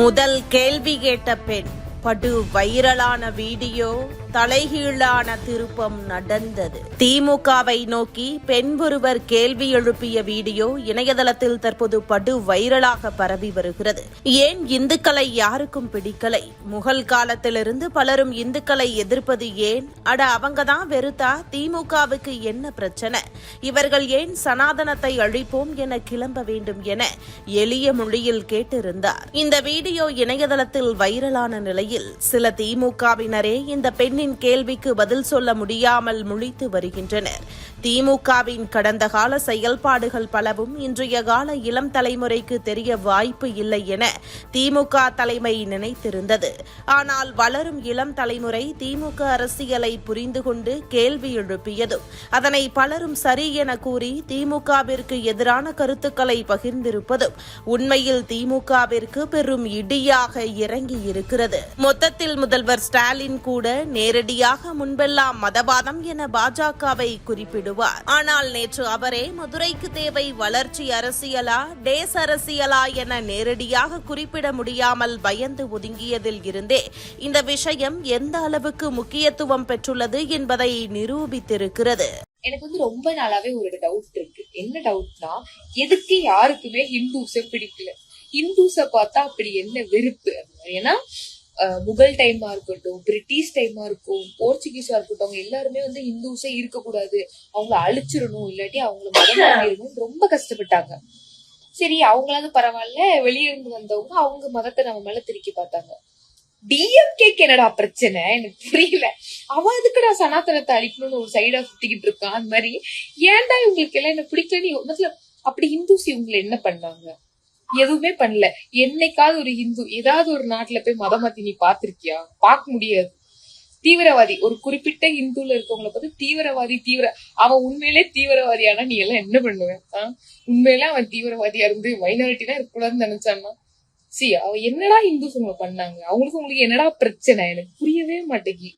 முதல் கேள்வி கேட்ட பெண். படு வைரலான வீடியோ தலைகீழான திருப்பம் நடந்தது. திமுகவை நோக்கி பெண் ஒருவர் கேள்வி எழுப்பிய வீடியோ இணையதளத்தில் தற்போது படு வைரலாக பரவி வருகிறது. ஏன் இந்துக்களை யாருக்கும் பிடிக்கலை? முகல் காலத்திலிருந்து பலரும் இந்துக்களை எதிர்ப்பது ஏன்? அட அவங்க தான் வெறுத்தா? திமுகவுக்கு என்ன பிரச்சனை? இவர்கள் ஏன் சனாதனத்தை அழிப்போம் என கிளம்ப வேண்டும் என எளிய மொழியில் கேட்டிருந்தார். இந்த வீடியோ இணையதளத்தில் வைரலான நிலை நிலையில் சில திமுகவினரே இந்த பெண்ணின் கேள்விக்கு பதில் சொல்ல முடியாமல் முழித்து வருகின்றனர். திமுகவின் கடந்த கால செயல்பாடுகள் பலவும் இன்றைய கால இளம் தலைமுறைக்கு தெரிய வாய்ப்பு இல்லை என திமுக தலைமை நினைத்திருந்தது. ஆனால் வளரும் இளம் தலைமுறை திமுக அரசியலை புரிந்து கொண்டு கேள்வி எழுப்பியதும் அதனை பலரும் சரி என கூறி திமுகவிற்கு எதிரான கருத்துக்களை பகிர்ந்திருப்பதும் உண்மையில் திமுகவிற்கு பெரும் இடியாக இறங்கி இருக்கிறது மொத்தத்தில் முதல்வர் ஸ்டாலின் கூட நேரடியாக முன்பெல்லாம் மதவாதம் என பாஜகவை குறிப்பிடுவார். ஆனால் நேற்று அவரே மதுரைக்கு தேவை வளர்ச்சி அரசியலா டேஸ் அரசியலா என நேரடியாக குறிப்பிட முடியாமல் பயந்து ஒதுங்கியதில் இருந்தே இந்த விஷயம் எந்த அளவுக்கு முக்கியத்துவம் பெற்றுள்ளது என்பதை நிரூபித்திருக்கிறது. எனக்கு வந்து ரொம்ப நாளாவே ஒரு டவுட் இருக்கு. என்ன டவுட்னா எதுக்கு யாருக்குமே ஹிந்துஸ பிடிக்கல? ஹிந்துஸ பார்த்தா அப்படி என்ன வெறுப்பு? ஏன்னா முகல் டைமா இருக்கட்டும் பிரிட்டிஷ் டைமா இருக்கும் போர்ச்சுகீஸா இருக்கட்டும் அவங்க எல்லாருமே வந்து இந்துஸே இருக்கக்கூடாது. அவங்கள அழிச்சிடணும் இல்லாட்டி அவங்கள மதம் ரொம்ப கஷ்டப்பட்டாங்க. சரி அவங்களாவது பரவாயில்ல வெளியே இருந்து வந்தவங்க அவங்க மதத்தை நம்ம மேல திருக்கி பார்த்தாங்க. டிஎம்கேக்கு என்னடா பிரச்சனை? எனக்கு புரியல. அவன் அதுக்குடா சனாதனத்தை அழிக்கணும்னு ஒரு சைடா சுத்திக்கிட்டு இருக்கான் அந்த மாதிரி. ஏன்டா இவங்களுக்கு எல்லாம் என்ன பிடிக்கலன்னு முதல்ல அப்படி இந்துஸ் இவங்களை என்ன பண்ணாங்க? எதுவுமே பண்ணல. என்னைக்காவது ஒரு ஹிந்து ஏதாவது ஒரு நாட்டுல போய் மதம் மாத்தி நீ பாத்திருக்கியா பார்க்க முடியாது. தீவிரவாதி ஒரு குறிப்பிட்ட ஹிந்துல இருக்கவங்களை பார்த்து தீவிரவாதி தீவிர அவன் உண்மையிலே தீவிரவாதியானா நீ எல்லாம் என்ன பண்ணுவ ஆஹ் உண்மையில அவன் தீவிரவாதியா இருந்து மைனாரிட்டினா தான் இருக்கக்கூடாதுன்னு நினைச்சான்னா? சி அவ என்னடா ஹிந்துஸ் உங்களை பண்ணாங்க அவங்களுக்கு உங்களுக்கு என்னடா பிரச்சனை? எனக்கு புரியவே மாட்டேங்கி